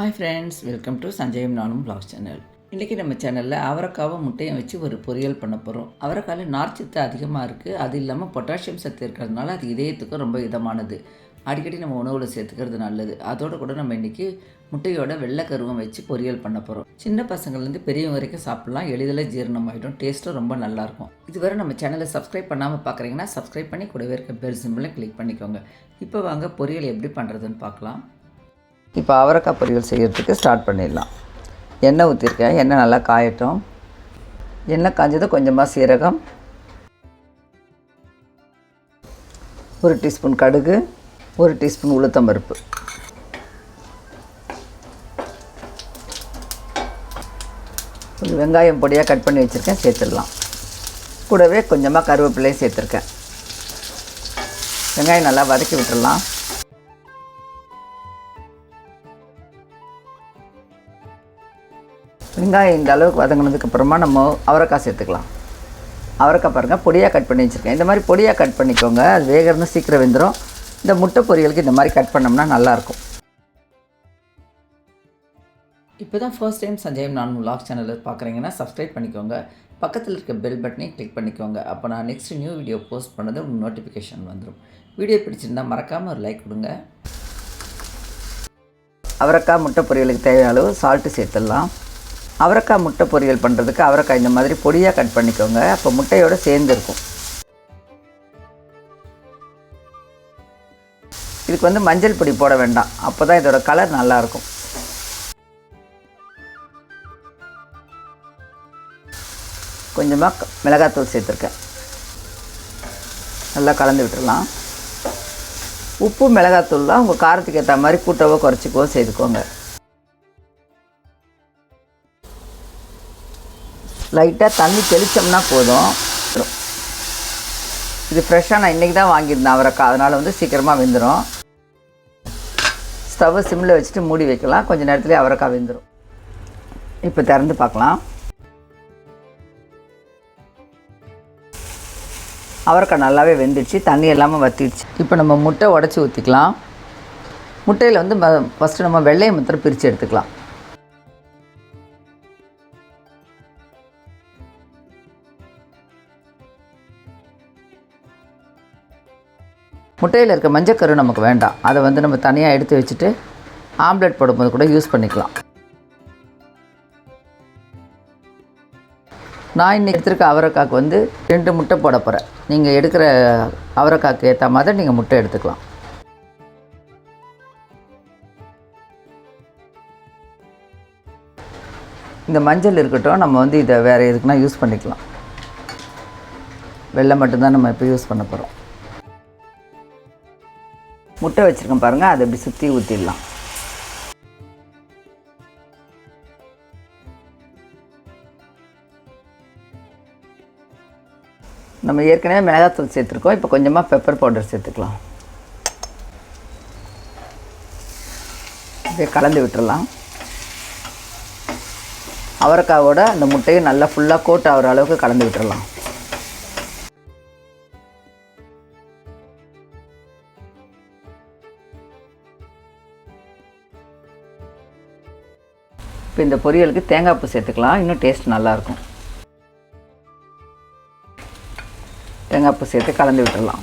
Hi friends welcome to Sanjayam நானும் blog channel இன்றைக்கி நம்ம சேனலில் அவரைக்காவும் முட்டையும் வச்சு ஒரு பொரியல் பண்ண போகிறோம் அவரைக்காயில் நார்ச்சத்து அதிகமாக இருக்குது அது இல்லாமல் பொட்டாசியம் சத்து இருக்கிறதுனால அது இதயத்துக்கும் ரொம்ப இதமானது. அடிக்கடி நம்ம உணவில் சேர்த்துக்கிறது நல்லது. அதோட கூட நம்ம இன்றைக்கி முட்டையோட வெள்ளை கருவம் வச்சு பொரியல் பண்ண போகிறோம் சின்ன பசங்கள்லேருந்து பெரியவங்க வரைக்கும் சாப்பிட்லாம். எளிதில் ஜீரணமாகிடும் டேஸ்ட்டும் ரொம்ப நல்லாயிருக்கும் இதுவரை நம்ம சேனலை சப்ஸ்கிரைப் பண்ணாமல் பார்க்குறீங்கன்னா சப்ஸ்கிரைப் பண்ணி கூடவே இருக்க பெல் சிம்பிளை கிளிக் பண்ணிக்கோங்க. இப்போ வாங்க பொரியல் எப்படி பண்ணுறதுன்னு பார்க்கலாம் இப்போ அவரைக்காய் பொரியல் செய்கிறதுக்கு ஸ்டார்ட் பண்ணிடலாம். எண்ணெய் ஊற்றிருக்கேன் எண்ணெய் நல்லா காயட்டும். எண்ணெய் காஞ்சது கொஞ்சமாக சீரகம். ஒரு டீஸ்பூன் கடுகு. ஒரு டீஸ்பூன் உளுத்தம்பருப்பு. கொஞ்சம் வெங்காயம் பொடியாக கட் பண்ணி வச்சுருக்கேன். சேர்த்துடலாம். கூடவே கொஞ்சமாக கருவேப்பிலையும் சேர்த்துருக்கேன். வெங்காயம் நல்லா வதக்கி விட்டுடலாம். வெங்காயம் இந்த அளவுக்கு வதங்கினதுக்கு அப்புறமா நம்ம அவரைக்காய் சேர்த்துக்கலாம். அவரைக்காய் பாருங்கள் பொடியாக கட் பண்ணி வச்சுருக்கேன். இந்த மாதிரி பொடியாக கட் பண்ணிக்கோங்க. அது வேகிறது சீக்கிரம் வெந்துடும் இந்த முட்டை பொரியலுக்கு இந்த மாதிரி கட் பண்ணோம்னா நல்லாயிருக்கும். இப்போ தான் ஃபர்ஸ்ட் டைம் சஞ்சயம் நான் vlog சேனலில் பார்க்குறீங்கன்னா சப்ஸ்கிரைப் பண்ணிக்கோங்க. பக்கத்தில் இருக்க பெல் பட்டனையும் கிளிக் பண்ணிக்கோங்க. அப்போ நான் நெக்ஸ்ட் நியூ வீடியோ போஸ்ட் பண்ணது உங்களுக்கு நோட்டிஃபிகேஷன் வந்துடும் வீடியோ பிடிச்சிருந்தா மறக்காமல் ஒரு லைக் கொடுங்க. அவரைக்காய் முட்டை பொரியலுக்கு தேவையான அளவு சால்ட்டு சேர்த்துடலாம். அவரைக்காய் முட்டை பொரியல் பண்ணுறதுக்கு அவரைக்காய் இந்த மாதிரி பொடியாக கட் பண்ணிக்கோங்க. அப்போ முட்டையோடு சேர்ந்து இருக்கும் இதுக்கு வந்து மஞ்சள் பொடி போட வேண்டாம். அப்போ தான் இதோட கலர் நல்லாயிருக்கும். கொஞ்சமாக மிளகாத்தூள் சேர்த்துருக்கேன். நல்லா கலந்து விட்டுடலாம். உப்பு மிளகாத்தூள்லாம் உங்கள் காரத்துக்கு ஏற்ற மாதிரி கூட்டவோ குறைச்சிக்கவோ செய்துக்கோங்க. லைட்டாக தண்ணி தெளித்தோம்னா போதும். இது ஃப்ரெஷ்ஷாக நான் இன்றைக்கி தான் வாங்கியிருந்தேன் அவரைக்காய். அதனால் வந்து சீக்கிரமாக வெந்துடும் ஸ்டவ்வை சிம்மில் வச்சுட்டு மூடி வைக்கலாம். கொஞ்சம் நேரத்துலேயே அவரைக்காய் வெந்துடும் இப்போ திறந்து பார்க்கலாம். அவரைக்காய் நல்லாவே வெந்துடுச்சு. தண்ணி எல்லாமே வற்றிடுச்சு இப்போ நம்ம முட்டை உடச்சி ஊற்றிக்கலாம் முட்டையில் வந்து ஃபஸ்ட்டு நம்ம வெள்ளையை மாத்திரம் பிரித்து எடுத்துக்கலாம். முட்டையில் இருக்க மஞ்சக்கரு நமக்கு வேண்டாம். அதை வந்து நம்ம தனியாக எடுத்து வச்சுட்டு ஆம்லெட் போடும்போது கூட யூஸ் பண்ணிக்கலாம். நான் இன்னைக்கு எடுத்துருக்க அவரைக்காய்க்கு வந்து ரெண்டு முட்டை போட போகிறேன் நீங்கள் எடுக்கிற அவரைக்காய்க்கு ஏற்ற மாதிரி நீங்கள் முட்டை எடுத்துக்கலாம். இந்த மஞ்சள் இருக்கட்டும் நம்ம வந்து இதை வேறு எதுக்குன்னா யூஸ் பண்ணிக்கலாம். வெள்ளை மட்டும்தான் நம்ம இப்போ யூஸ் பண்ண போகிறோம் முட்டை வச்சுருக்கேன் பாருங்கள் அதை அப்படி சுற்றி ஊற்றிடலாம் நம்ம ஏற்கனவே மிளகாத்தூள் சேர்த்துருக்கோம் இப்போ கொஞ்சமாக பெப்பர் பவுடர் சேர்த்துக்கலாம். இதை கலந்து விட்டுறலாம் அவரைக்காவோட அந்த முட்டையை நல்லா ஃபுல்லாக கோட் ஆகிற அளவுக்கு கலந்து விட்டுடலாம். இப்போ இந்த பொரியலுக்கு தேங்காய் பூ சேர்த்துக்கலாம். இன்னும் டேஸ்ட் நல்லாயிருக்கும். தேங்காய் பூ சேர்த்து கலந்து விட்டுடலாம்.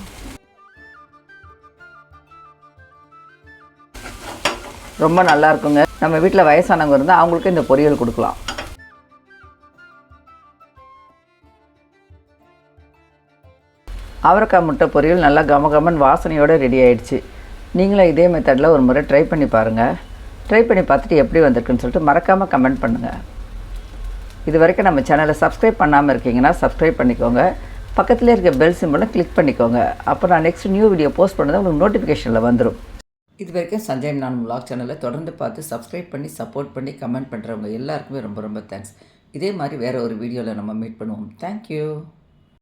ரொம்ப நல்லா இருக்குங்க நம்ம வீட்டில் வயசானவங்க இருந்தால் அவங்களுக்கு இந்த பொரியல் கொடுக்கலாம். அவரைக்காய் முட்டை பொரியல் நல்லா கம கமன் வாசனையோடு ரெடி ஆயிடுச்சு. நீங்களும் இதே மெத்தடில் ஒரு முறை ட்ரை பண்ணி பாருங்கள் ட்ரை பண்ணி பார்த்துட்டு எப்படி வந்திருக்குன்னு சொல்லிட்டு மறக்காமல் கமெண்ட் பண்ணுங்கள் இது வரைக்கும் நம்ம சேனலை சப்ஸ்கிரைப் பண்ணாமல் இருக்கீங்கன்னா சப்ஸ்கிரைப் பண்ணிக்கோங்க. பக்கத்தில் இருக்க பெல் சிம்பிளை கிளிக் பண்ணிக்கோங்க. அப்போ நான் நெக்ஸ்ட் நியூ வீடியோ போஸ்ட் பண்ணது உங்களுக்கு நோட்டிஃபிகேஷனில் வந்துடும் இது வரைக்கும் சஞ்சய் நான் vlog சேனலை தொடர்ந்து பார்த்து சப்ஸ்கிரைப் பண்ணி சப்போர்ட் பண்ணி கமெண்ட் பண்ணுறவங்க எல்லாருக்குமே ரொம்ப ரொம்ப தேங்க்ஸ் இதே மாதிரி வேறு ஒரு வீடியோவில் நம்ம மீட் பண்ணுவோம். தேங்க்யூ